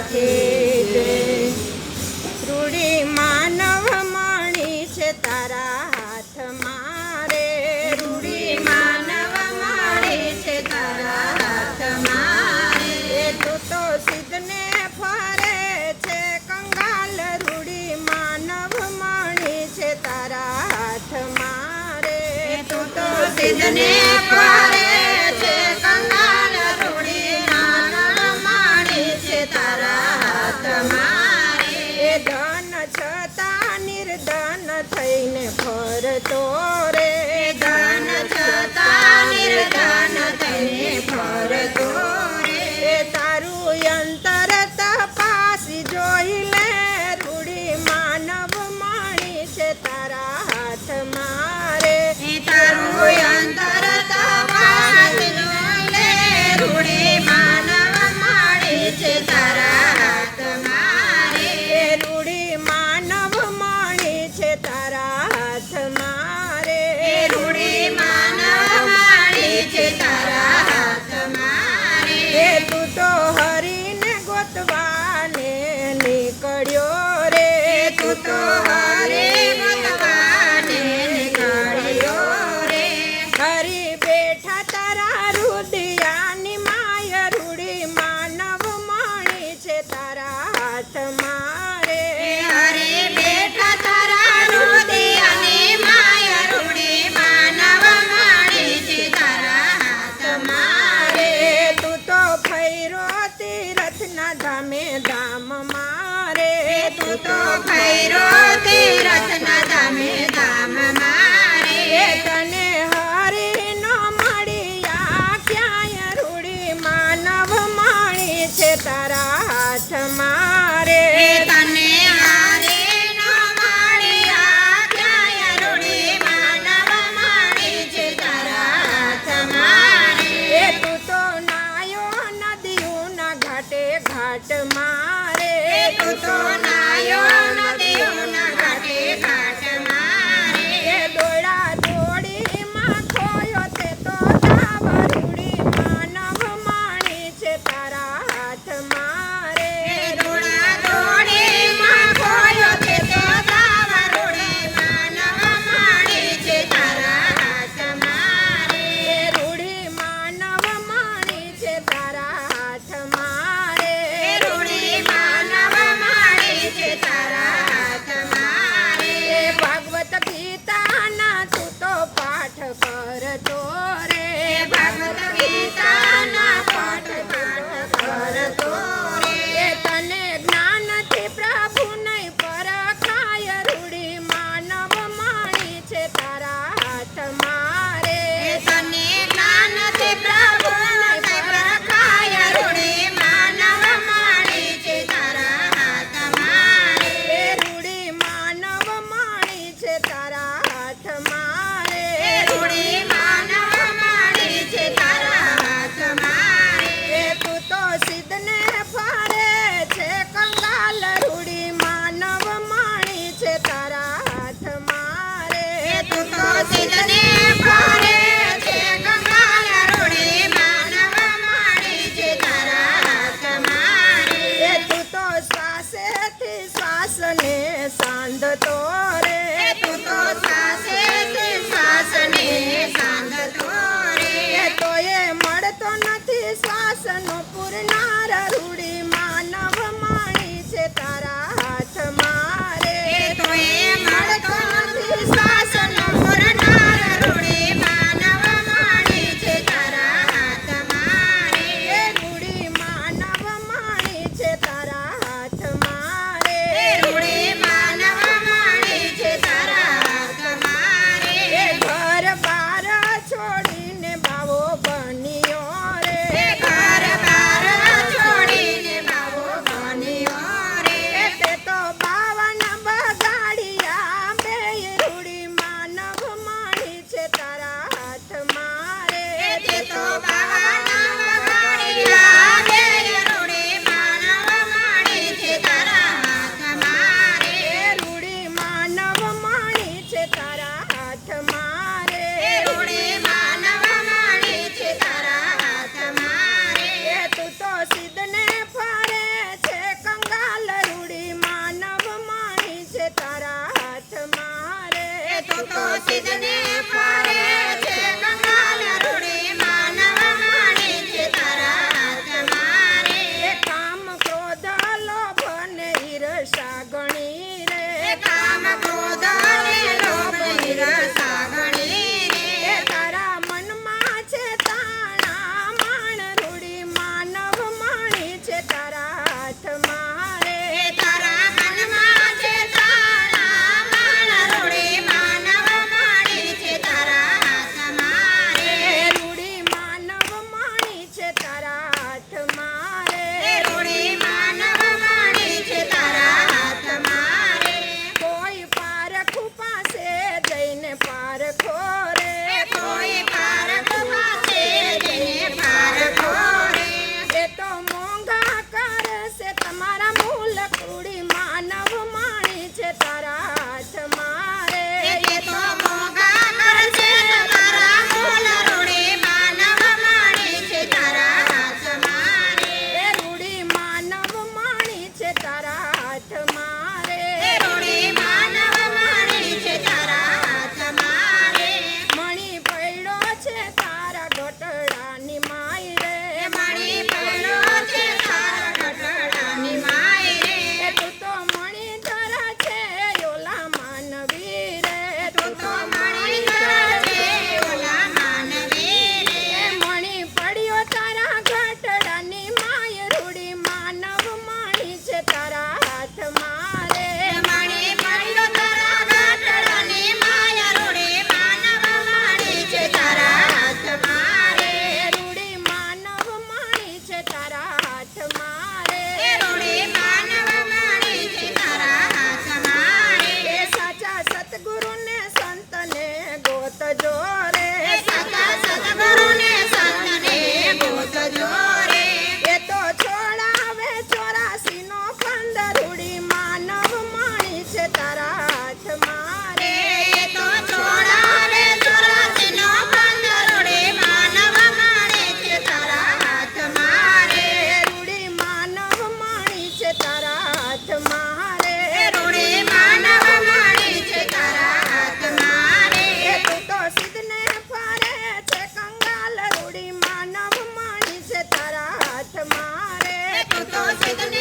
લખી દે રૂડી છે તારા હાથ મારે. રૂડી માનવ મણી મારે. તું સિદ્ધને ફરે છે. કંગાલ રૂડી માનવ મણી છે તારા હાથ મારે. તું સિદ્ધને કંગાલ રૂડી માનવ છે તારા તમારે ધન છતાં નિર્ધન થઈને ફરતો Santo તું તો ખૈરો i'm not putting out મારે તું તો